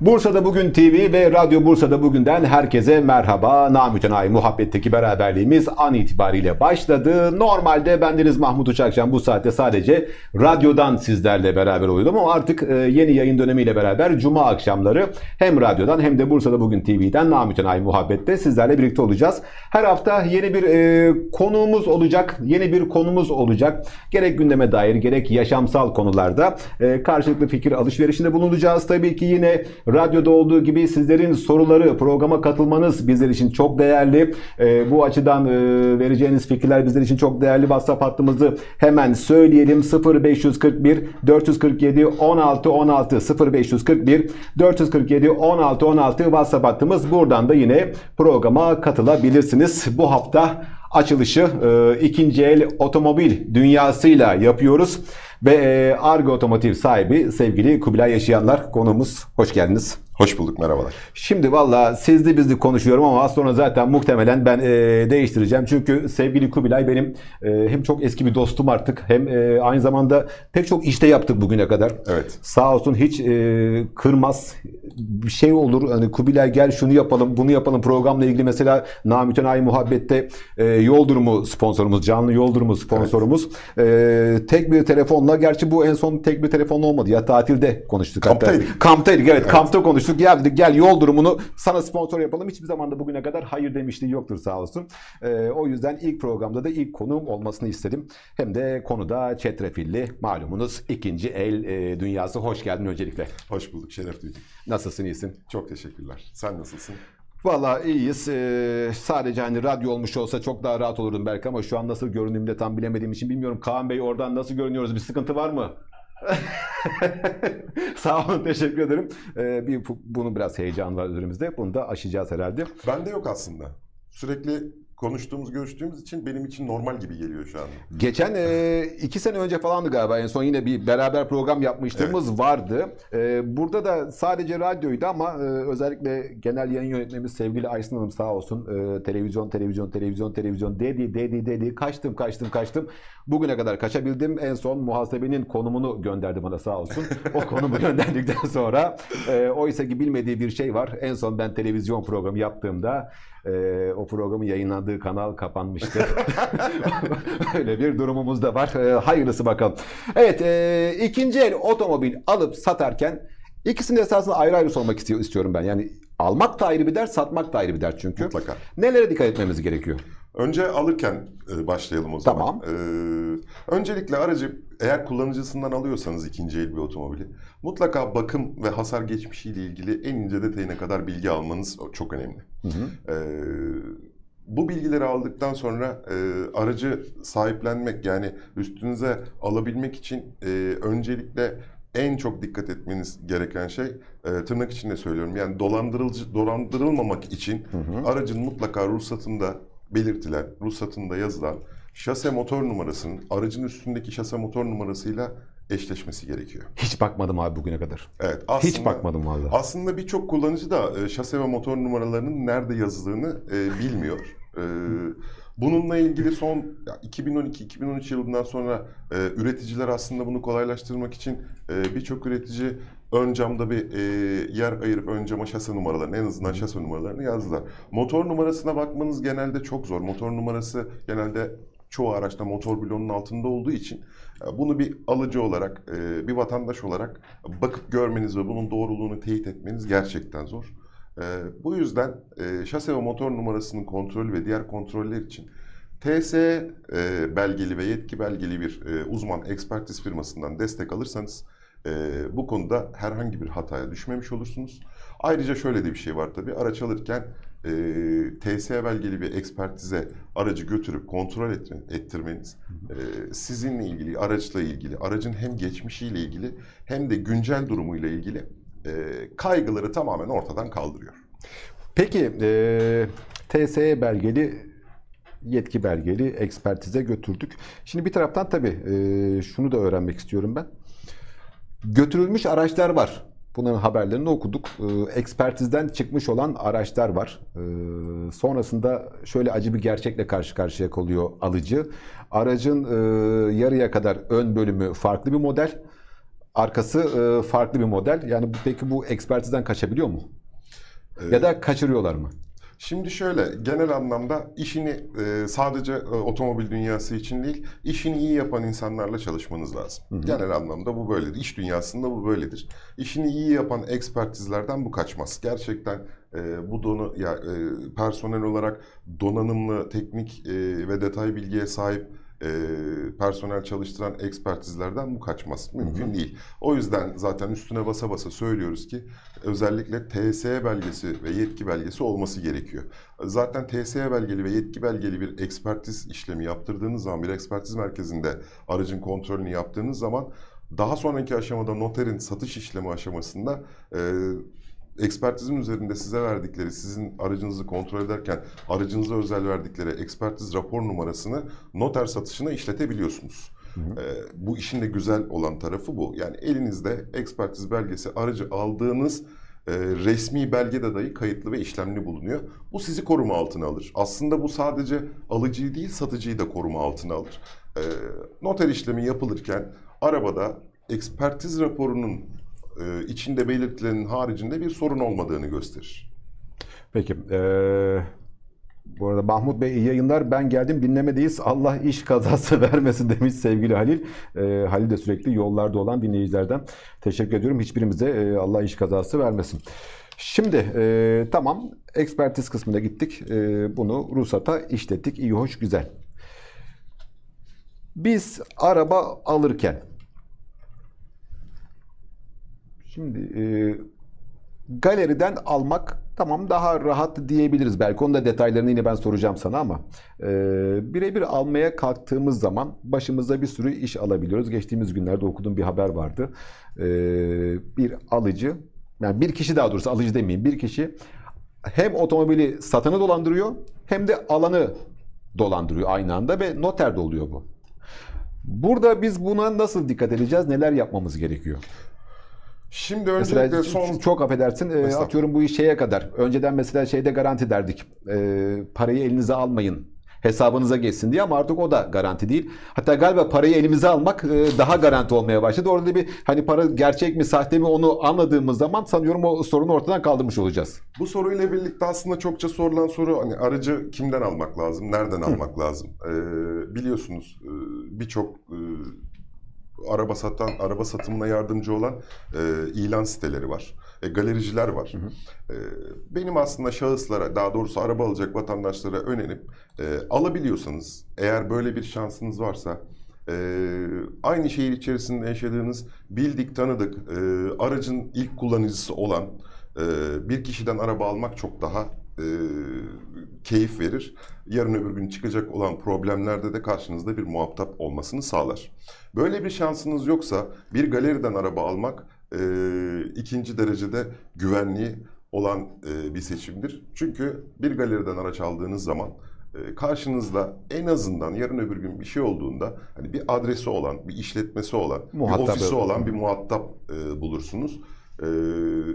Bursa'da Bugün TV ve Radyo Bursa'da Bugün'den herkese merhaba. Namütenayi muhabbetteki beraberliğimiz an itibariyle başladı. Normalde bendeniz Mahmut Uçakcan bu saatte sadece radyodan sizlerle beraber oluyordum ama artık e, yeni yayın dönemiyle beraber Cuma akşamları hem radyodan hem de Bursa'da Bugün TV'den Namütenayi muhabbette sizlerle birlikte olacağız. Her hafta yeni bir e, konuğumuz olacak, yeni bir konumuz olacak. Gerek gündeme dair gerek yaşamsal konularda e, karşılıklı fikir alışverişinde bulunacağız. Tabii ki yine radyoda olduğu gibi sizlerin soruları, programa katılmanız bizler için çok değerli. E, bu açıdan e, vereceğiniz fikirler bizler için çok değerli. WhatsApp hattımızı hemen söyleyelim. 0541 447 16 16 0541 447 16 16 WhatsApp hattımız. Buradan da yine programa katılabilirsiniz. Bu hafta açılışı e, ikinci el otomobil dünyasıyla yapıyoruz. Ve e, Argo Otomotiv sahibi sevgili Kubilay Yaşayanlar konuğumuz. Hoş geldiniz. Hoş bulduk, merhabalar. Şimdi valla sizli bizli konuşuyorum ama az sonra zaten muhtemelen ben e, değiştireceğim. Çünkü sevgili Kubilay benim e, hem çok eski bir dostum artık hem e, aynı zamanda pek çok işte yaptık bugüne kadar. Evet. Sağ olsun hiç e, kırmaz bir şey olur. Hani Kubilay gel şunu yapalım bunu yapalım programla ilgili mesela Namütenayi Muhabbet'te e, yol durumu sponsorumuz canlı yol durumu sponsorumuz. E, tek bir telefonla gerçi bu en son tek bir telefonla olmadı ya tatilde konuştuk. hatta. Kamptaydık. Kamptaydık evet, kampta konuştuk. Ya dedik gel yol durumunu sana sponsor yapalım. Hiçbir zaman da bugüne kadar hayır demişliği yoktur sağ olsun. Ee, o yüzden ilk programda da ilk konuğum olmasını istedim. Hem de konuda çetrefilli malumunuz ikinci el e, dünyası. Hoş geldin öncelikle. Hoş bulduk, şeref duydum. Nasılsın iyisin? Çok teşekkürler. Sen nasılsın? Valla iyiyiz. Ee, sadece hani radyo olmuş olsa çok daha rahat olurdum belki ama şu an nasıl göründüğümde tam bilemediğim için bilmiyorum. Kaan Bey oradan nasıl görünüyoruz? Bir sıkıntı var mı? Sağ olun teşekkür ederim. Ee, bir bunun biraz heyecan var üzerimizde. Bunu da aşacağız herhalde. Bende yok aslında. Sürekli konuştuğumuz, görüştüğümüz için benim için normal gibi geliyor şu an. Geçen e, iki sene önce falandı galiba en son yine bir beraber program yapmışlığımız vardı. E, burada da sadece radyoydu ama e, özellikle genel yayın yönetmenimiz sevgili Aysun Hanım sağ olsun e, televizyon televizyon televizyon televizyon dedi dedi dedi kaçtım kaçtım kaçtım. Bugüne kadar kaçabildim. En son muhasebenin konumunu gönderdi bana sağ olsun. O konumu gönderdikten sonra e, oysa ki bilmediği bir şey var. En son ben televizyon programı yaptığımda e, o programın yayınlandığı kanal kapanmıştı. Öyle bir durumumuz da var. E, hayırlısı bakalım. Evet, e, ikinci el otomobil alıp satarken ikisini esasında ayrı ayrı sormak istiyor, istiyorum ben. Yani almak da ayrı bir dert, satmak da ayrı bir dert çünkü. Mutlaka. Nelere dikkat etmemiz gerekiyor? Önce alırken e, başlayalım o zaman. Tamam. Ee, öncelikle aracı eğer kullanıcısından alıyorsanız ikinci el bir otomobili mutlaka bakım ve hasar geçmişiyle ilgili en ince detayına kadar bilgi almanız çok önemli. Hı hı. Ee, bu bilgileri aldıktan sonra e, aracı sahiplenmek yani üstünüze alabilmek için e, öncelikle en çok dikkat etmeniz gereken şey e, tırnak içinde söylüyorum yani dolandırıcı dolandırılmamak için aracın mutlaka ruhsatında belirtilen, ruhsatında yazılan şase motor numarasının aracın üstündeki şase motor numarasıyla eşleşmesi gerekiyor. Hiç bakmadım abi bugüne kadar. Evet, Hiç bakmadım vallahi. aslında birçok kullanıcı da e, şase ve motor numaralarının nerede yazıldığını e, bilmiyor. E, bununla ilgili son ya, 2012-2013 yılından sonra e, üreticiler aslında bunu kolaylaştırmak için e, birçok üretici ön camda bir e, yer ayırıp ön cama şase numaralarını en azından şase numaralarını yazdılar. Motor numarasına bakmanız genelde çok zor. Motor numarası genelde çoğu araçta motor bloğunun altında olduğu için e, bunu bir alıcı olarak, e, bir vatandaş olarak bakıp görmeniz ve bunun doğruluğunu teyit etmeniz gerçekten zor. E, Bu yüzden şase ve motor numarasının kontrolü ve diğer kontroller için TSE e, belgeli ve yetki belgeli bir uzman ekspertiz firmasından destek alırsanız e, bu konuda herhangi bir hataya düşmemiş olursunuz. Ayrıca şöyle de bir şey var tabii. Araç alırken e, TSE belgeli bir ekspertize aracı götürüp kontrol etme- ettirmeniz e, sizinle ilgili, araçla ilgili, aracın hem geçmişiyle ilgili hem de güncel durumuyla ilgili e, kaygıları tamamen ortadan kaldırıyor. Peki e, TSE belgeli yetki belgeli ekspertize götürdük. Şimdi bir taraftan tabii e, şunu da öğrenmek istiyorum ben. Götürülmüş araçlar var. Bunların haberlerini okuduk. E, ekspertizden çıkmış olan araçlar var. E, sonrasında şöyle acı bir gerçekle karşı karşıya kalıyor alıcı. Aracın e, yarıya kadar ön bölümü farklı bir model. arkası e, farklı bir model. Yani peki bu ekspertizden kaçabiliyor mu? Ya da kaçırıyorlar mı? Şimdi şöyle genel anlamda işini e, sadece e, otomobil dünyası için değil, işini iyi yapan insanlarla çalışmanız lazım. Genel anlamda bu böyledir. İş dünyasında bu böyledir. İşini iyi yapan ekspertizlerden bu kaçmaz. Gerçekten e, bu donu ya e, personel olarak donanımlı, teknik e, ve detay bilgiye sahip e, personel çalıştıran ekspertizlerden bu kaçmaz. Mümkün değil. O yüzden zaten üstüne basa basa söylüyoruz ki özellikle TSE belgesi ve yetki belgesi olması gerekiyor. Zaten TSE belgeli ve yetki belgeli bir ekspertiz işlemi yaptırdığınız zaman, bir ekspertiz merkezinde aracın kontrolünü yaptığınız zaman daha sonraki aşamada noterin satış işlemi aşamasında e, ekspertizin üzerinde size verdikleri, sizin aracınızı kontrol ederken aracınıza özel verdikleri ekspertiz rapor numarasını noter satışına işletebiliyorsunuz. Ee, bu işin de güzel olan tarafı bu. Yani elinizde ekspertiz belgesi aracı aldığınız e, resmi belgede dahi kayıtlı ve işlemli bulunuyor. Bu sizi koruma altına alır. Aslında bu sadece alıcıyı değil satıcıyı da koruma altına alır. Ee, noter işlemi yapılırken arabada ekspertiz raporunun e, içinde belirtilenin haricinde bir sorun olmadığını gösterir. Peki. eee, bu arada Mahmut Bey iyi yayınlar. Ben geldim dinlemedeyiz. Allah iş kazası vermesin demiş sevgili Halil. Eee, Halil de sürekli yollarda olan dinleyicilerden. Teşekkür ediyorum. Hiçbirimize eee, Allah iş kazası vermesin. Şimdi eee, tamam ekspertiz kısmına gittik. Eee, bunu ruhsata işlettik. İyi hoş güzel. Biz araba alırken Şimdi e, galeriden almak tamam daha rahat diyebiliriz. Belki onun da detaylarını yine ben soracağım sana ama e, birebir almaya kalktığımız zaman başımıza bir sürü iş alabiliyoruz. Geçtiğimiz günlerde okuduğum bir haber vardı. E, bir alıcı, yani bir kişi daha doğrusu alıcı demeyeyim, bir kişi hem otomobili satanı dolandırıyor hem de alanı dolandırıyor aynı anda ve noterde oluyor bu. Burada biz buna nasıl dikkat edeceğiz? Neler yapmamız gerekiyor? Şimdi Mesela öncelikle ç- son çok affedersin e, atıyorum bu şeye kadar. Önceden mesela şeyde garanti derdik. E, parayı elinize almayın. Hesabınıza geçsin diye ama artık o da garanti değil. Hatta galiba parayı elimize almak e, daha garanti olmaya başladı. Orada bir hani para gerçek mi sahte mi onu anladığımız zaman sanıyorum o sorunu ortadan kaldırmış olacağız. Bu soruyla birlikte aslında çokça sorulan soru hani aracı kimden almak lazım, nereden almak lazım? Ee, biliyorsunuz e, birçok e, araba satan, araba satımına yardımcı olan e, ilan siteleri var. E, galericiler var. E, benim aslında şahıslara, daha doğrusu araba alacak vatandaşlara önerip e, alabiliyorsanız, eğer böyle bir şansınız varsa e, aynı şehir içerisinde yaşadığınız bildik tanıdık e, aracın ilk kullanıcısı olan e, bir kişiden araba almak çok daha e, keyif verir. Yarın öbür gün çıkacak olan problemlerde de karşınızda bir muhatap olmasını sağlar. Böyle bir şansınız yoksa bir galeriden araba almak e, ikinci derecede güvenliği olan e, bir seçimdir. Çünkü bir galeriden araç aldığınız zaman e, karşınızda en azından yarın öbür gün bir şey olduğunda hani bir adresi olan, bir işletmesi olan, Muhatap bir ofisi olan bir muhatap e, bulursunuz. E,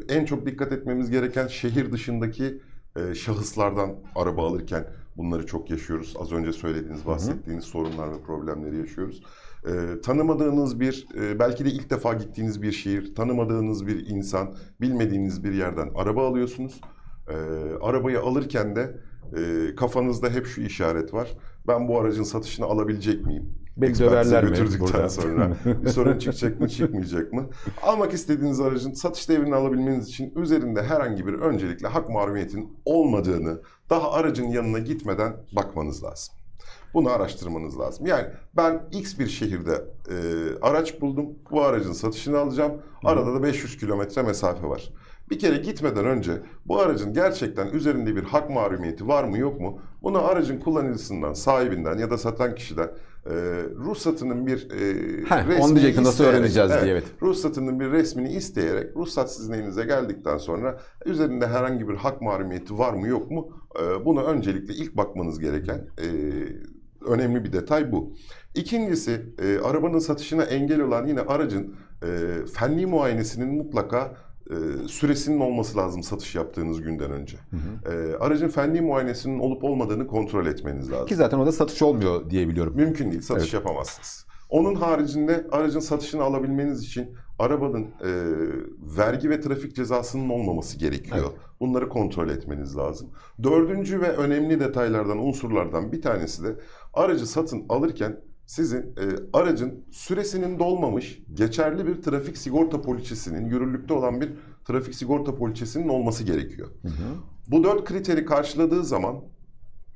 en çok dikkat etmemiz gereken şehir dışındaki e, şahıslardan araba alırken bunları çok yaşıyoruz. Az önce söylediğiniz, bahsettiğiniz sorunlar ve problemleri yaşıyoruz. E, tanımadığınız bir, e, belki de ilk defa gittiğiniz bir şehir, tanımadığınız bir insan, bilmediğiniz bir yerden araba alıyorsunuz. E, arabayı alırken de e, kafanızda hep şu işaret var. Ben bu aracın satışını alabilecek miyim? Beni döverler mi götürdükten burada? sonra bir sorun çıkacak mı çıkmayacak mı? Almak istediğiniz aracın satış devrini alabilmeniz için üzerinde herhangi bir öncelikle hak mahrumiyetinin olmadığını daha aracın yanına gitmeden bakmanız lazım. Bunu araştırmanız lazım. Yani ben X bir şehirde e, araç buldum. Bu aracın satışını alacağım. Arada da 500 kilometre mesafe var. Bir kere gitmeden önce bu aracın gerçekten üzerinde bir hak mahrumiyeti var mı yok mu? Bunu aracın kullanıcısından, sahibinden ya da satan kişiden e, ruhsatının bir e, Heh, onu resmini diyecektim, nasıl öğreneceğiz diye, evet. Ruhsatının bir resmini isteyerek ruhsat sizin elinize geldikten sonra üzerinde herhangi bir hak mahrumiyeti var mı yok mu? E, bunu öncelikle ilk bakmanız gereken e, önemli bir detay bu. İkincisi e, arabanın satışına engel olan yine aracın e, fenli muayenesinin mutlaka e, süresinin olması lazım satış yaptığınız günden önce. E, aracın fenli muayenesinin olup olmadığını kontrol etmeniz lazım. Ki zaten orada satış olmuyor diye biliyorum. Mümkün değil. Satış yapamazsınız. Onun haricinde aracın satışını alabilmeniz için arabanın e, vergi ve trafik cezasının olmaması gerekiyor. Bunları kontrol etmeniz lazım. Dördüncü ve önemli detaylardan, unsurlardan bir tanesi de aracı satın alırken sizin e, aracın süresinin dolmamış geçerli bir trafik sigorta poliçesinin, yürürlükte olan bir trafik sigorta poliçesinin olması gerekiyor. Bu dört kriteri karşıladığı zaman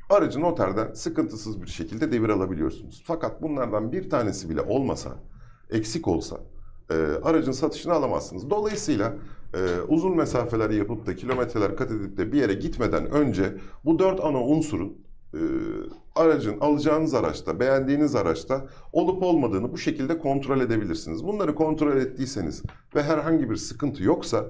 aracı noterden sıkıntısız bir şekilde devir alabiliyorsunuz. Fakat bunlardan bir tanesi bile olmasa, eksik olsa e, aracın satışını alamazsınız. Dolayısıyla e, uzun mesafeler yapıp da kilometreler kat edip de bir yere gitmeden önce bu dört ana unsurun aracın alacağınız araçta, beğendiğiniz araçta olup olmadığını bu şekilde kontrol edebilirsiniz. Bunları kontrol ettiyseniz ve herhangi bir sıkıntı yoksa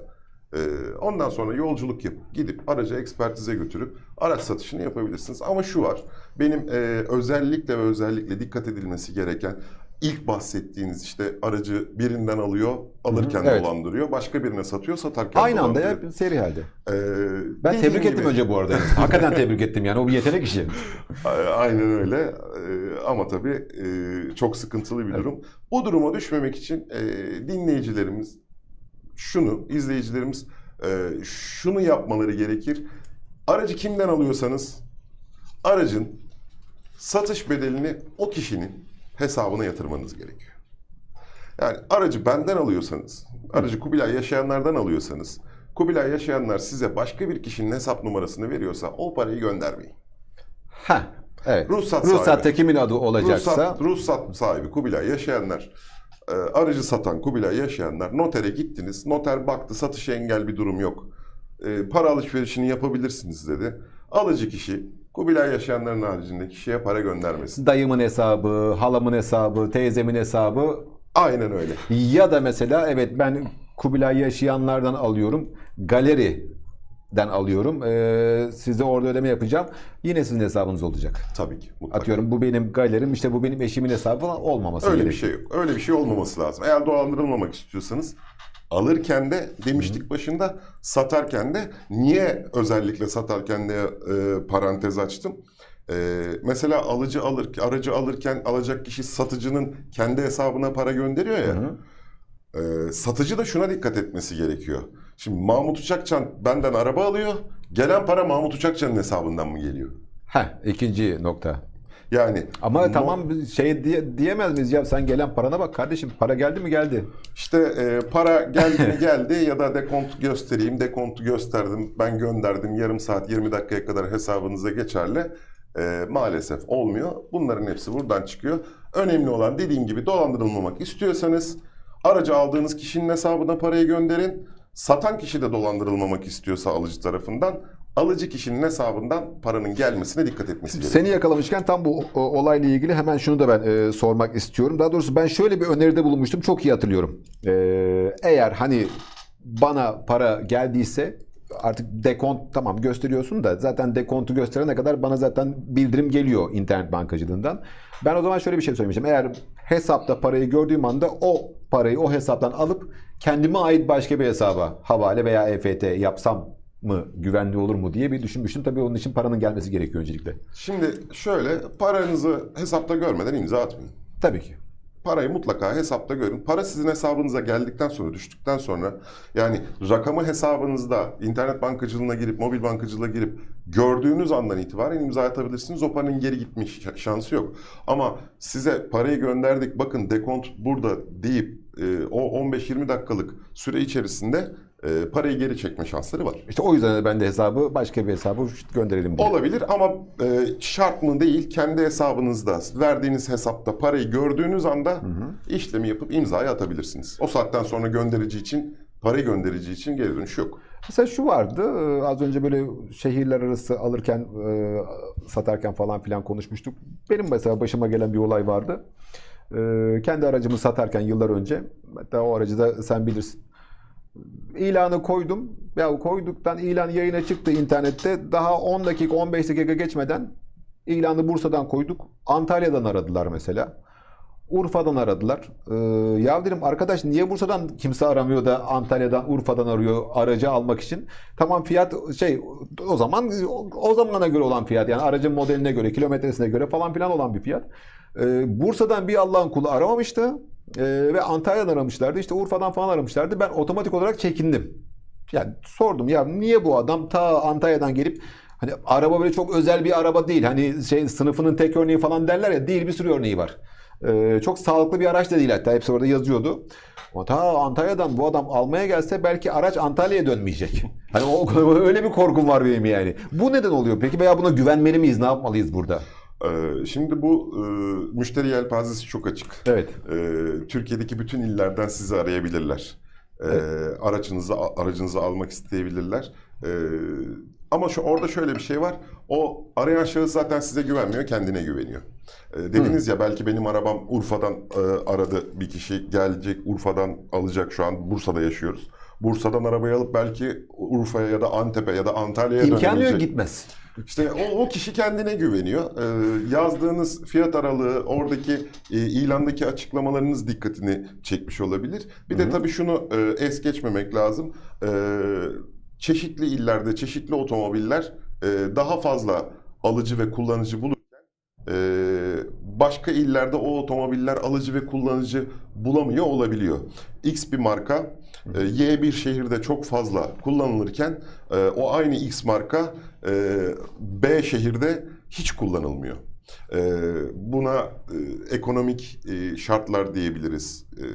e, ondan sonra yolculuk yapıp gidip aracı ekspertize götürüp araç satışını yapabilirsiniz. Ama şu var, benim e, özellikle ve özellikle dikkat edilmesi gereken ilk bahsettiğiniz işte aracı birinden alıyor, alırken evet. dolandırıyor, başka birine satıyor, satarken Aynı anda ya seri halde. Ee, Ben tebrik ettim gibi- önce bu arada. Hakikaten tebrik ettim yani. O bir yetenek işi. Aynen öyle Ee, ama tabii e, çok sıkıntılı bir Evet. durum. Bu duruma düşmemek için e, dinleyicilerimiz şunu, izleyicilerimiz e, şunu yapmaları gerekir. Aracı kimden alıyorsanız aracın satış bedelini o kişinin hesabına yatırmanız gerekiyor. Yani aracı benden alıyorsanız, aracı Kubilay yaşayanlardan alıyorsanız, Kubilay yaşayanlar size başka bir kişinin hesap numarasını veriyorsa o parayı göndermeyin. Heh, evet. Ruhsat Ruhsatta sahibi. kimin adı olacaksa. Ruhsat, ruhsat sahibi Kubilay yaşayanlar, e, aracı satan Kubilay yaşayanlar notere gittiniz. Noter baktı satışa engel bir durum yok. E, para alışverişini yapabilirsiniz dedi. Alıcı kişi Kubilay yaşayanların haricinde kişiye para göndermesin. Dayımın hesabı, halamın hesabı, teyzemin hesabı Aynen öyle. ya da mesela evet ben Kubilay yaşayanlardan alıyorum. Galeriden alıyorum. Ee, size orada ödeme yapacağım. Yine sizin hesabınız olacak. Tabii ki. Mutlaka. Atıyorum bu benim galerim işte bu benim eşimin hesabı falan olmaması Öyle bir gerekiyor. şey yok. Öyle bir şey olmaması lazım. Eğer dolandırılmamak istiyorsanız alırken de demiştik başında satarken de niye özellikle satarken de e, parantez açtım? E, mesela alıcı alır, aracı alırken alacak kişi satıcının kendi hesabına para gönderiyor ya. Hı hı. e, satıcı da şuna dikkat etmesi gerekiyor. Şimdi Mahmut Uçakçan benden araba alıyor. Gelen para Mahmut Uçakçan'ın hesabından mı geliyor? Heh, ikinci nokta. Yani Ama no- tamam şey diye, diyemez miyiz ya sen gelen parana bak kardeşim para geldi mi geldi. İşte e, para geldi mi geldi ya da dekont göstereyim. Dekontu gösterdim, ben gönderdim. Yarım saat 20 dakikaya kadar hesabınıza geçerli. E, maalesef olmuyor. Bunların hepsi buradan çıkıyor. Önemli olan dediğim gibi dolandırılmamak istiyorsanız aracı aldığınız kişinin hesabına parayı gönderin. Satan kişi de dolandırılmamak istiyorsa alıcı tarafından alıcı kişinin hesabından paranın gelmesine dikkat etmesi gerekiyor. Seni yakalamışken tam bu olayla ilgili hemen şunu da ben e, sormak istiyorum. Daha doğrusu ben şöyle bir öneride bulunmuştum. Çok iyi hatırlıyorum. E, eğer hani bana para geldiyse artık dekont tamam gösteriyorsun da zaten dekontu gösterene kadar bana zaten bildirim geliyor internet bankacılığından. Ben o zaman şöyle bir şey söylemiştim. Eğer hesapta parayı gördüğüm anda o parayı o hesaptan alıp kendime ait başka bir hesaba havale veya EFT yapsam mı güvenli olur mu diye bir düşünmüştüm. Tabii onun için paranın gelmesi gerekiyor öncelikle. Şimdi şöyle paranızı hesapta görmeden imza atmayın. Tabii ki. Parayı mutlaka hesapta görün. Para sizin hesabınıza geldikten sonra, düştükten sonra yani rakamı hesabınızda internet bankacılığına girip, mobil bankacılığa girip gördüğünüz andan itibaren imza atabilirsiniz. O paranın geri gitmiş şansı yok. Ama size parayı gönderdik, bakın dekont burada deyip e, o 15-20 dakikalık süre içerisinde e, parayı geri çekme şansları var. İşte o yüzden de ben de hesabı başka bir hesabı gönderelim diye. Olabilir ama e, şart mı değil kendi hesabınızda verdiğiniz hesapta parayı gördüğünüz anda işlemi yapıp imzayı atabilirsiniz. O saatten sonra gönderici için parayı gönderici için geri dönüş yok. Mesela şu vardı e, az önce böyle şehirler arası alırken e, satarken falan filan konuşmuştuk. Benim mesela başıma gelen bir olay vardı. E, Kendi aracımı satarken yıllar önce hatta o aracı da sen bilirsin. İlanı koydum. Ya koyduktan ilan yayına çıktı internette. Daha 10 dakika 15 dakika geçmeden ilanı Bursa'dan koyduk. Antalya'dan aradılar mesela. Urfa'dan aradılar. Ee, ya dedim arkadaş niye Bursa'dan kimse aramıyor da Antalya'dan Urfa'dan arıyor aracı almak için. Tamam fiyat şey o zaman o zamana göre olan fiyat yani aracın modeline göre kilometresine göre falan filan olan bir fiyat. Ee, Bursa'dan bir Allah'ın kulu aramamıştı. Ee, ve Antalya'dan aramışlardı. İşte Urfa'dan falan aramışlardı. Ben otomatik olarak çekindim. Yani sordum ya niye bu adam ta Antalya'dan gelip hani araba böyle çok özel bir araba değil. Hani şey sınıfının tek örneği falan derler ya değil bir sürü örneği var. Ee, çok sağlıklı bir araç da değil hatta hepsi orada yazıyordu. Ama ta Antalya'dan bu adam almaya gelse belki araç Antalya'ya dönmeyecek. Hani o, öyle bir korkum var benim yani. Bu neden oluyor peki veya buna güvenmeli miyiz? Ne yapmalıyız burada? Ee, Şimdi bu e, müşteri yelpazesi çok açık. Evet. Ee, Türkiye'deki bütün illerden sizi arayabilirler. Ee, Aracınızı aracınızı almak isteyebilirler. Ama şu orada şöyle bir şey var. O arayan şahıs zaten size güvenmiyor, kendine güveniyor. Ee, dediniz ya belki benim arabam Urfa'dan e, aradı bir kişi gelecek Urfa'dan alacak şu an Bursa'da yaşıyoruz. Bursa'dan arabayı alıp belki Urfa'ya ya da Antep'e ya da Antalya'ya İmkanı yok gitmez. İşte o, o kişi kendine güveniyor. Ee, yazdığınız fiyat aralığı, oradaki e, ilandaki açıklamalarınız dikkatini çekmiş olabilir. Bir de tabii şunu e, es geçmemek lazım. Ee, çeşitli illerde, çeşitli otomobiller e, daha fazla alıcı ve kullanıcı bulurken e, başka illerde o otomobiller alıcı ve kullanıcı bulamıyor olabiliyor. X bir marka e, Y bir şehirde çok fazla kullanılırken e, o aynı X marka e, B şehirde hiç kullanılmıyor. E, buna e, ekonomik e, şartlar diyebiliriz, e,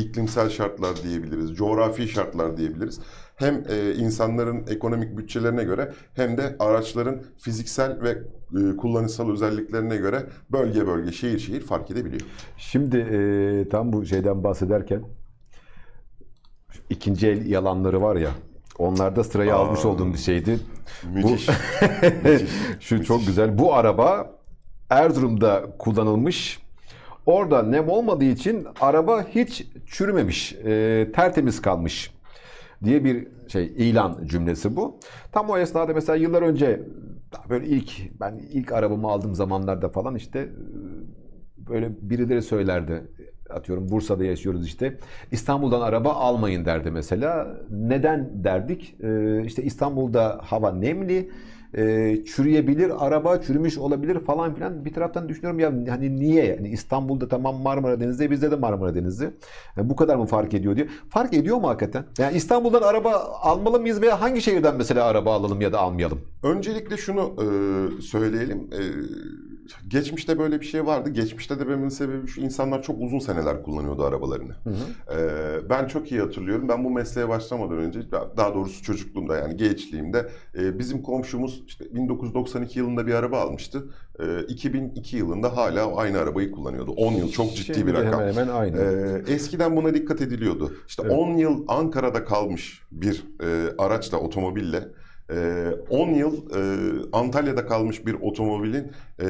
iklimsel şartlar diyebiliriz, coğrafi şartlar diyebiliriz. Hem e, insanların ekonomik bütçelerine göre hem de araçların fiziksel ve e, kullanışsal özelliklerine göre bölge bölge, şehir şehir fark edebiliyor. Şimdi e, tam bu şeyden bahsederken ikinci el yalanları var ya onlarda sırayı Aa. almış olduğum bir şeydi. Müthiş. Müthiş. Şu çok güzel. Bu araba Erzurum'da kullanılmış. Orada nem olmadığı için araba hiç çürümemiş, e, tertemiz kalmış diye bir şey ilan cümlesi bu. Tam o esnada mesela yıllar önce böyle ilk ben ilk arabamı aldığım zamanlarda falan işte e, böyle birileri söylerdi. Atıyorum Bursa'da yaşıyoruz işte. İstanbul'dan araba almayın derdi mesela. Neden derdik? Ee, işte İstanbul'da hava nemli, e, çürüyebilir, araba çürümüş olabilir falan filan. Bir taraftan düşünüyorum ya hani niye? Yani İstanbul'da tamam Marmara Denizi, bizde de Marmara Denizi. Yani bu kadar mı fark ediyor diye. Fark ediyor mu hakikaten? Yani İstanbul'dan araba almalı mıyız veya hangi şehirden mesela araba alalım ya da almayalım? Öncelikle şunu e, söyleyelim. E, geçmişte böyle bir şey vardı. Geçmişte de benim sebebi şu insanlar çok uzun seneler kullanıyordu arabalarını. E, ben çok iyi hatırlıyorum. Ben bu mesleğe başlamadan önce daha doğrusu çocukluğumda yani gençliğimde e, bizim komşumuz işte 1992 yılında bir araba almıştı. E, 2002 yılında hala aynı arabayı kullanıyordu. 10 yıl çok ciddi Şimdi bir rakam. Hemen hemen aynı. Ee, eskiden buna dikkat ediliyordu. İşte Evet. 10 yıl Ankara'da kalmış bir e, araçla, otomobille, 10 yıl e, Antalya'da kalmış bir otomobilin e,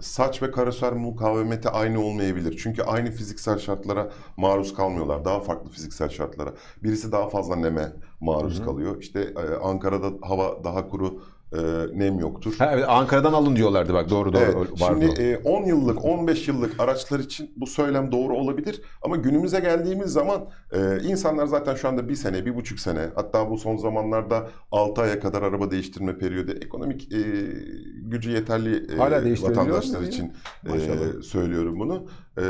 saç ve karoser mukavemeti aynı olmayabilir. Çünkü aynı fiziksel şartlara maruz kalmıyorlar. Daha farklı fiziksel şartlara. Birisi daha fazla neme maruz kalıyor. İşte e, Ankara'da hava daha kuru, e, nem yoktur. Ha, evet, Ankara'dan alın diyorlardı bak doğru doğru Evet, vardı şimdi e, 10 yıllık, 15 yıllık araçlar için bu söylem doğru olabilir. Ama günümüze geldiğimiz zaman e, insanlar zaten şu anda bir sene, bir buçuk sene, hatta bu son zamanlarda 6 aya kadar araba değiştirme periyodu ekonomik e, gücü yeterli e, Hala vatandaşlar için e, söylüyorum bunu. E,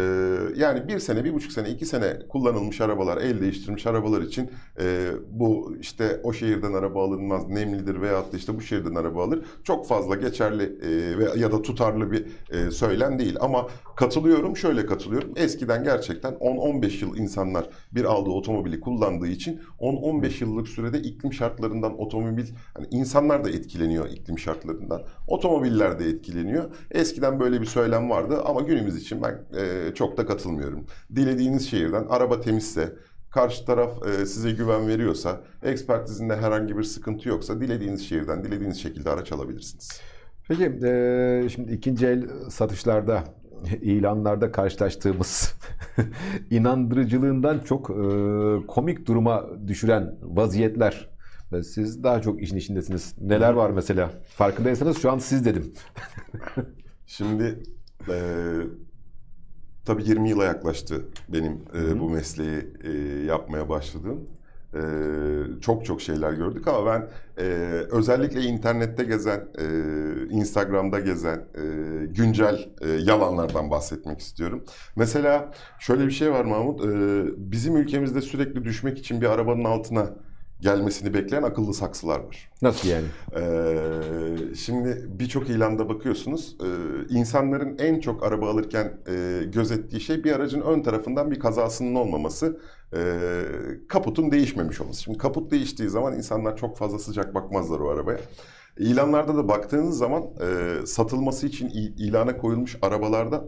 yani bir sene, bir buçuk sene, iki sene kullanılmış arabalar, el değiştirmiş arabalar için e, bu işte o şehirden araba alınmaz, nemlidir veyahut da işte bu şehirden araba alır. Çok fazla geçerli e, ya da tutarlı bir e, söylem değil. Ama katılıyorum, şöyle katılıyorum. Eskiden gerçekten 10-15 yıl insanlar bir aldığı otomobili kullandığı için 10-15 yıllık sürede iklim şartlarından otomobil, hani insanlar da etkileniyor iklim şartlarından. Otomobiller de etkileniyor. Eskiden böyle bir söylem vardı ama günümüz için ben e, çok da katılmıyorum. Dilediğiniz şehirden araba temizse, karşı taraf e, size güven veriyorsa, ekspertizinde herhangi bir sıkıntı yoksa dilediğiniz şehirden, dilediğiniz şekilde araç alabilirsiniz. Peki eee, şimdi ikinci el satışlarda, ilanlarda karşılaştığımız inandırıcılığından çok eee, komik duruma düşüren vaziyetler. Siz daha çok işin içindesiniz. Neler var mesela? Farkındaysanız şu an siz dedim. Şimdi e, Tabii 20 yıla yaklaştı benim e, bu mesleği e, yapmaya başladığım. E, çok çok şeyler gördük ama ben e, özellikle internette gezen, e, Instagram'da gezen e, güncel e, yalanlardan bahsetmek istiyorum. Mesela şöyle bir şey var Mahmut, e, bizim ülkemizde sürekli düşmek için bir arabanın altına gelmesini bekleyen akıllı saksılar var. Nasıl yani? Ee, şimdi birçok ilanda bakıyorsunuz. Ee, insanların en çok araba alırken e, gözettiği şey bir aracın ön tarafından bir kazasının olmaması. e, kaputun değişmemiş olması. Şimdi kaput değiştiği zaman insanlar çok fazla sıcak bakmazlar o arabaya. İlanlarda da baktığınız zaman e, satılması için ilana koyulmuş arabalarda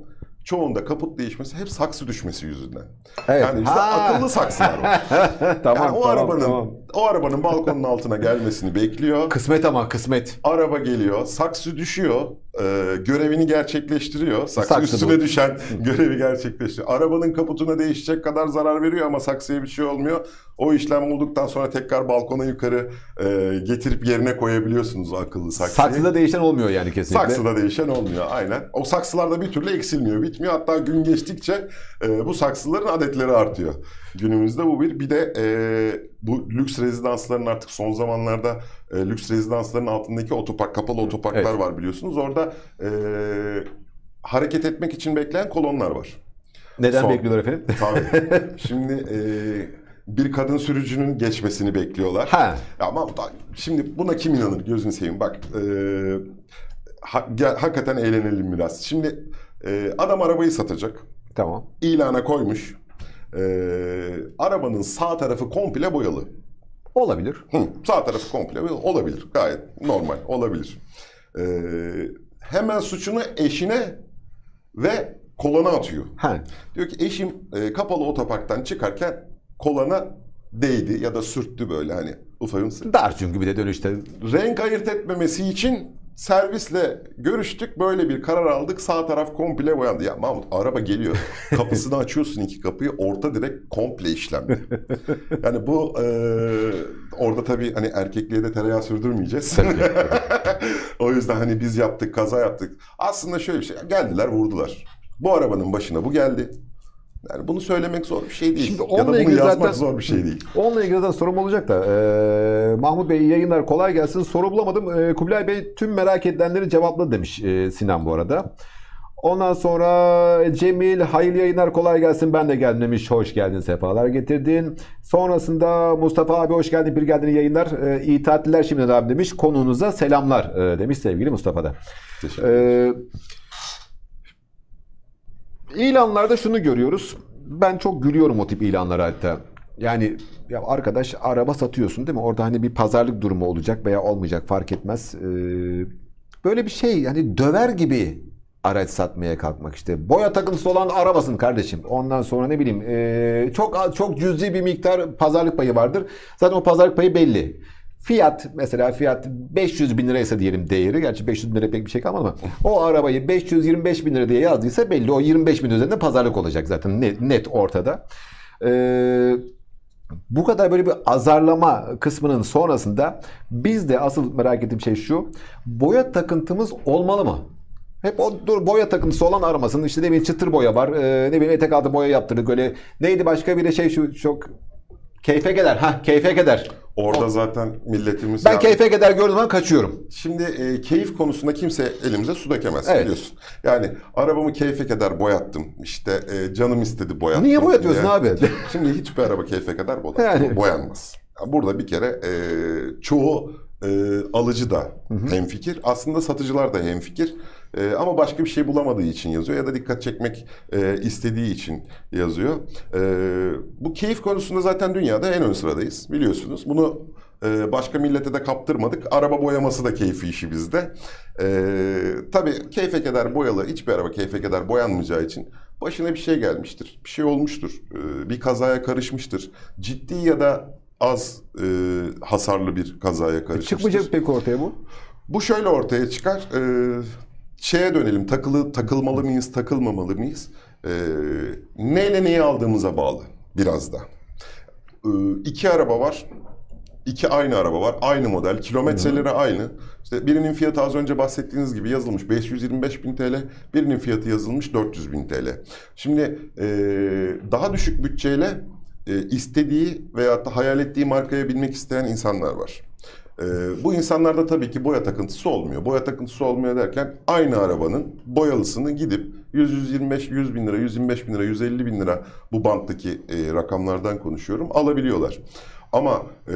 çoğunda kaput değişmesi hep saksı düşmesi yüzünden. Evet. Yani işte Ha! akıllı saksılar var. tamam, yani o tamam, arabanın tamam. o arabanın balkonun altına gelmesini bekliyor. Kısmet ama kısmet. Araba geliyor, saksı düşüyor, e, görevini gerçekleştiriyor. Saksı, Saksı üstüne bu. düşen görevi gerçekleştiriyor. Arabanın kaputuna değişecek kadar zarar veriyor ama saksıya bir şey olmuyor. O işlem olduktan sonra tekrar balkona yukarı e, getirip yerine koyabiliyorsunuz akıllı saksıyı. Saksıda değişen olmuyor yani kesinlikle. Saksıda değişen olmuyor aynen. O saksılarda bir türlü eksilmiyor, bitmiyor. Hatta gün geçtikçe e, bu saksıların adetleri artıyor. Günümüzde bu bir. Bir de e, bu lüks rezidansların artık son zamanlarda e, lüks rezidansların altındaki otopark, kapalı otoparklar Evet. var biliyorsunuz. Orada e, hareket etmek için bekleyen kolonlar var. Neden Son- bekliyorlar efendim? Tabii. Şimdi e, bir kadın sürücünün geçmesini bekliyorlar. ha. Ama şimdi buna kim inanır gözünü seveyim bak. e, ha- gel- hakikaten eğlenelim biraz. Şimdi e, adam arabayı satacak. Tamam. ilana koymuş. E, arabanın sağ tarafı komple boyalı. Olabilir. Hı, sağ tarafı komple boyalı. Olabilir. Gayet normal. Olabilir. E, hemen suçunu eşine ve kolona atıyor. Ha. Diyor ki eşim e, kapalı otoparktan çıkarken kolana değdi ya da sürttü böyle hani ufakımsı. Dar çünkü bir de dönüşte. renk ayırt etmemesi için servisle görüştük. Böyle bir karar aldık. Sağ taraf komple boyandı. Ya Mahmut araba geliyor. Kapısını açıyorsun iki kapıyı. Orta direkt komple işlemli. Yani bu e, orada tabii hani erkekliğe de tereyağı sürdürmeyeceğiz. O yüzden hani biz yaptık, kaza yaptık. Aslında şöyle bir şey. Geldiler vurdular. Bu arabanın başına bu geldi. Yani bunu söylemek zor bir şey değil. Şimdi ya da onunla bunu ilgili yazmak zaten- zor bir şey değil. Onunla ilgili de sorum olacak da. Ee, Mahmut Bey yayınlar kolay gelsin. Soru bulamadım. Ee, Kubilay Bey tüm merak edilenleri cevapladı demiş e, Sinan bu arada. Ondan sonra Cemil hayırlı yayınlar kolay gelsin ben de geldim demiş. Hoş geldin sefalar getirdin. Sonrasında Mustafa abi hoş geldin bir geldin yayınlar. Ee, iyi tatiller şimdiden abi demiş. Konuğunuza selamlar e, demiş sevgili Mustafa da. Teşekkür ederim. Ee, ilanlarda şunu görüyoruz. Ben çok gülüyorum o tip ilanlara hatta. Yani ya arkadaş araba satıyorsun değil mi? Orada hani bir pazarlık durumu olacak veya olmayacak fark etmez. Ee, böyle bir şey yani döver gibi araç satmaya kalkmak işte. Boya takıntısı olan arabasın kardeşim. Ondan sonra ne bileyim ee, çok çok cüzi bir miktar pazarlık payı vardır. Zaten o pazarlık payı belli. Fiyat mesela fiyat 500 bin liraysa diyelim değeri. Gerçi 500 bin lira pek bir şey kalmadı ama o arabayı 525 bin lira diye yazdıysa belli o 25 bin üzerinde pazarlık olacak zaten net, net ortada. Ee, bu kadar böyle bir azarlama kısmının sonrasında biz de asıl merak ettiğim şey şu. Boya takıntımız olmalı mı? Hep o dur boya takıntısı olan aramasın. İşte ne bileyim çıtır boya var. Ee, ne bileyim etek altı boya yaptırdık. Öyle neydi başka bir de şey şu çok keyfe keder. Ha keyfe keder. Orada zaten milletimiz... Ben keyfe keder gördüğüm zaman kaçıyorum. Şimdi e, keyif konusunda kimse elimize su dökemez Evet. biliyorsun. Yani arabamı keyfe kadar boyattım. İşte e, canım istedi boyattım. Niye boyatıyorsun diye. abi? Şimdi hiçbir araba keyfe kadar boya- Yani. boyanmaz. Burada bir kere e, çoğu e, alıcı da hemfikir. Aslında satıcılar da hemfikir. E, ama başka bir şey bulamadığı için yazıyor ya da dikkat çekmek e, istediği için yazıyor. E, bu keyif konusunda zaten dünyada en ön sıradayız biliyorsunuz. Bunu e, başka millete de kaptırmadık. Araba boyaması da keyfi işi bizde. E, tabii keyfe kadar boyalı hiçbir araba keyfe kadar boyanmayacağı için başına bir şey gelmiştir. Bir şey olmuştur. e, bir kazaya karışmıştır. Ciddi ya da az e, hasarlı bir kazaya karışmıştır. Çıkmayacak peki ortaya bu. Bu şöyle ortaya çıkar. Ee, şeye dönelim. Takılı takılmalı mıyız, takılmamalı mıyız? Ee, neyle neyi aldığımıza bağlı biraz da. Ee, iki araba var. iki aynı araba var. Aynı model. Kilometreleri aynı. İşte birinin fiyatı az önce bahsettiğiniz gibi yazılmış 525 bin TL. Birinin fiyatı yazılmış 400 bin TL. Şimdi e, daha düşük bütçeyle e, istediği veyahut da hayal ettiği markaya binmek isteyen insanlar var. E, bu insanlarda tabii ki boya takıntısı olmuyor. Boya takıntısı olmuyor derken aynı arabanın boyalısını gidip 100-125 100 bin lira, 125 bin lira, 150 bin lira bu banttaki e, rakamlardan konuşuyorum alabiliyorlar. Ama e,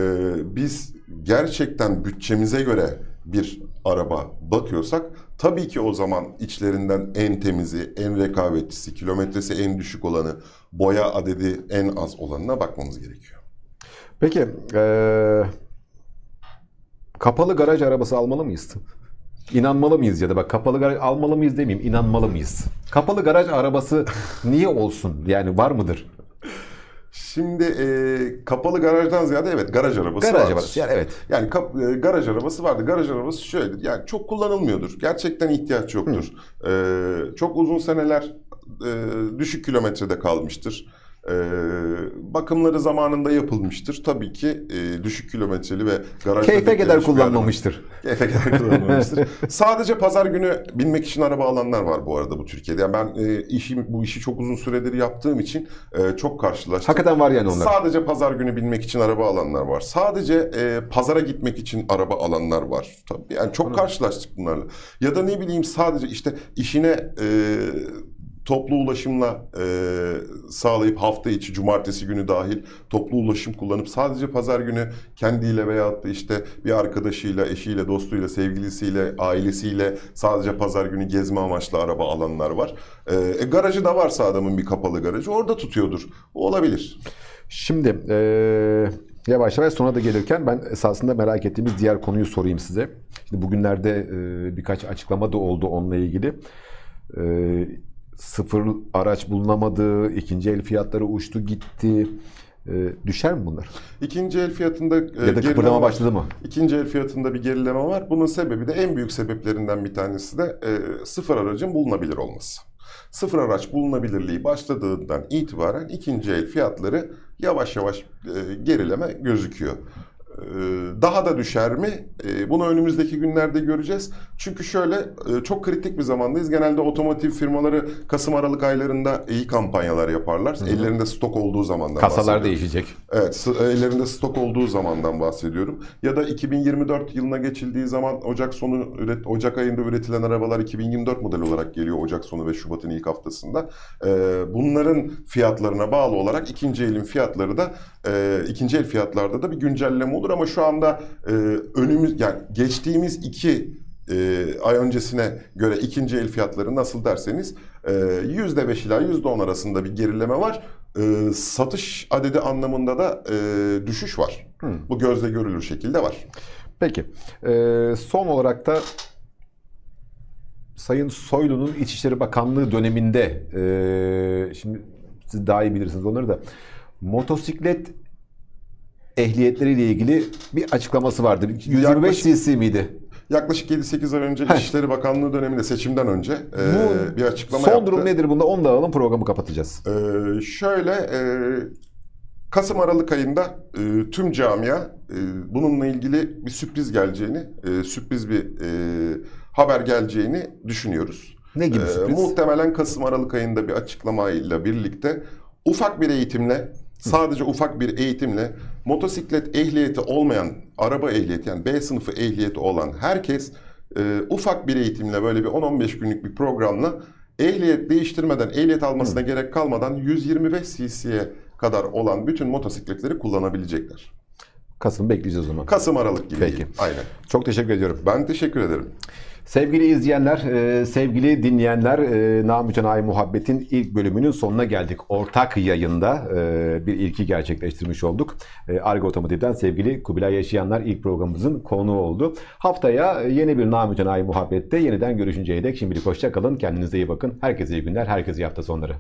biz gerçekten bütçemize göre bir araba bakıyorsak tabii ki o zaman içlerinden en temizi, en rekabetlisi, kilometresi en düşük olanı, boya adedi en az olanına bakmamız gerekiyor. Peki eee, kapalı garaj arabası almalı mıyız? İnanmalı mıyız ya da bak kapalı garaj almalı mıyız demeyeyim inanmalı mıyız? Kapalı garaj arabası niye olsun? Yani var mıdır? Şimdi e, kapalı garajdan ziyade evet garaj arabası Garaj vardır. arabası yani evet. Yani kap- e, garaj arabası vardı. Garaj arabası şöyledir. Yani çok kullanılmıyordur. Gerçekten ihtiyaç yoktur. E, çok uzun seneler e, düşük kilometrede kalmıştır. E, bakımları zamanında yapılmıştır. Tabii ki e, düşük kilometreli ve garajda Keyfe kadar kullanmamıştır. Keyfe kadar kullanılmamıştır. Sadece pazar günü binmek için araba alanlar var bu arada bu Türkiye'de. Yani ben e, işim bu işi çok uzun süredir yaptığım için e, çok karşılaştım. Hakikaten var yani onlar. Sadece pazar günü binmek için araba alanlar var. Sadece e, pazara gitmek için araba alanlar var. Tabii yani çok karşılaştık bunlarla. Ya da ne bileyim sadece işte işine e, toplu ulaşımla e, sağlayıp hafta içi cumartesi günü dahil toplu ulaşım kullanıp sadece pazar günü kendiyle veyahut da işte bir arkadaşıyla, eşiyle, dostuyla, sevgilisiyle, ailesiyle sadece pazar günü gezme amaçlı araba alanlar var. E, e, garajı da varsa adamın bir kapalı garajı orada tutuyordur. O olabilir. Şimdi eee, yavaş yavaş sona da gelirken ben esasında merak ettiğimiz diğer konuyu sorayım size. Şimdi bugünlerde eee, birkaç açıklama da oldu onunla ilgili. Eee, sıfır araç bulunamadı, ikinci el fiyatları uçtu gitti. Eee, düşer mi bunlar? İkinci el fiyatında e, Ya da kıpırdama başladı mı? İkinci el fiyatında bir gerileme var. Bunun sebebi de en büyük sebeplerinden bir tanesi de e, sıfır aracın bulunabilir olması. Sıfır araç bulunabilirliği başladığından itibaren ikinci el fiyatları yavaş yavaş e, gerileme gözüküyor. E, Daha da düşer mi? E, Bunu önümüzdeki günlerde göreceğiz. Çünkü şöyle e, çok kritik bir zamandayız. Genelde otomotiv firmaları Kasım-Aralık aylarında iyi kampanyalar yaparlar. Ellerinde stok olduğu zamandan Kasalar değişecek. Evet, ellerinde stok olduğu zamandan bahsediyorum. Ya da 2024 yılına geçildiği zaman Ocak sonu Ocak ayında üretilen arabalar 2024 model olarak geliyor Ocak sonu ve Şubat'ın ilk haftasında. Ee, bunların fiyatlarına bağlı olarak ikinci elin fiyatları da e, ikinci el fiyatlarda da bir güncelleme olur ama şu anda e, önümüz yani geçtiğimiz iki e, ay öncesine göre ikinci el fiyatları nasıl derseniz e, %5 ila %10 arasında bir gerileme var. E, satış adedi anlamında da e, düşüş var. Bu gözle görülür şekilde var. Peki. Eee, son olarak da Sayın Soylu'nun İçişleri Bakanlığı döneminde eee, şimdi siz daha iyi bilirsiniz onları da motosiklet ehliyetleriyle ilgili bir açıklaması vardı. 125 Yaklaşık- cc miydi? Yaklaşık 7-8 ay önce Heh. İçişleri Bakanlığı döneminde seçimden önce e, bir açıklama Son yaptı. durum nedir bunda? Onu da alalım programı kapatacağız. Ee, şöyle e, Kasım Aralık ayında e, tüm camia e, bununla ilgili bir sürpriz geleceğini, e, sürpriz bir e, haber geleceğini düşünüyoruz. Ne gibi Ee, sürpriz? muhtemelen Kasım Aralık ayında bir açıklamayla birlikte ufak bir eğitimle sadece ufak bir eğitimle motosiklet ehliyeti olmayan araba ehliyeti yani B sınıfı ehliyeti olan herkes e, ufak bir eğitimle böyle bir 10-15 günlük bir programla ehliyet değiştirmeden ehliyet almasına gerek kalmadan 125 cc'ye kadar olan bütün motosikletleri kullanabilecekler. Kasım bekleyeceğiz o zaman. Kasım Aralık gibi. Peki. değil. Aynen. Çok teşekkür ediyorum. Ben teşekkür ederim. Sevgili izleyenler, e, sevgili dinleyenler, e, Namütenayi Muhabbet'in ilk bölümünün sonuna geldik. Ortak yayında e, bir ilki gerçekleştirmiş olduk. E, Argo Otomotiv'den sevgili Kubilay Yaşayanlar ilk programımızın konuğu oldu. Haftaya yeni bir Namütenayi Muhabbet'te yeniden görüşünceye dek şimdilik hoşça kalın. Kendinize iyi bakın. Herkese iyi günler, herkese iyi hafta sonları.